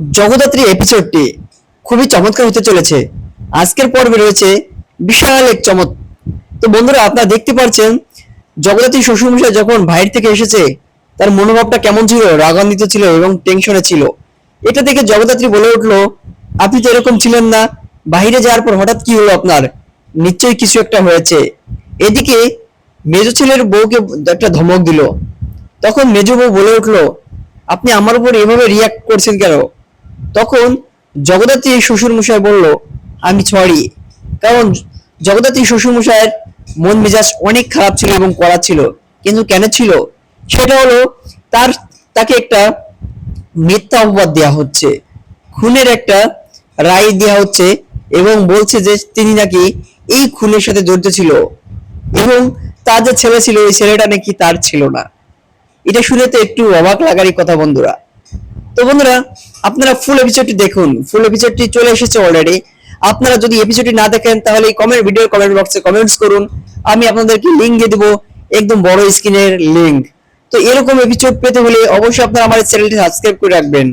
জগদ্ধাত্রী এপিসোডটি খুবই চমৎকার হতে চলেছে। আজকের পর্বে রয়েছে বিশাল এক চমৎ। তো বন্ধুরা, আপনারা দেখতে পাচ্ছেন জগদাত্রী শ্বশুরমশাই যখন বাইরে থেকে এসেছে, তার মনোভাবটা কেমন ছিল? রাগান্বিত ছিল এবং টেনশনে ছিল। এটা দেখে জগদ্ধাত্রী বলে উঠল, আপনি তো এরকম ছিলেন না। বাইরে যাওয়ার পর হঠাৎ কি হলো আপনার? নিশ্চয়ই কিছু একটা হয়েছে। এদিকে মেজো ছেলের বউকে একটা ধমক দিল। তখন মেজো বউ বলে উঠল, আপনি আমার উপর এভাবে রিয়াক্ট করছেন কেন? তখন জগদ্ধাত্রী শ্বশুর মশাই বলল, আমি সরি। কারণ জগদ্ধাত্রী শ্বশুর মশাইয়ের মন মেজাজ অনেক খারাপ ছিল এবং কড়া ছিল। কিন্তু কেন ছিল? সেটা হলো তার, তাকে একটা মিথ্যা অপবাদ দেওয়া হচ্ছে। খুনের একটা রায় দেওয়া হচ্ছে এবং বলছে যে তিনি নাকি এই খুনের সাথে জড়িত ছিল এবং তার যে ছেলে ছিল, ওই ছেলেটা নাকি তার ছিল না। এটা শুনে তো একটু অবাক লাগারই কথা বন্ধুরা। তো বন্ধুরা, আপনারা ফুল এপিসোডটি দেখুন। ফুল এপিসোডটি চলে এসেছে অলরেডি আপনারা যদি এপিসোডটি না দেখেন, তাহলে এই কমেন্ট ভিডিও কমেন্ট বক্সে কমেন্টস করুন। আমি আপনাদেরকে লিঙ্ক দিয়ে দেবো একদম বড় স্ক্রিনের লিঙ্ক তো এরকম এপিসোড পেতে হলে অবশ্যই আপনারা আমার চ্যানেলটি সাবস্ক্রাইব করে রাখবেন।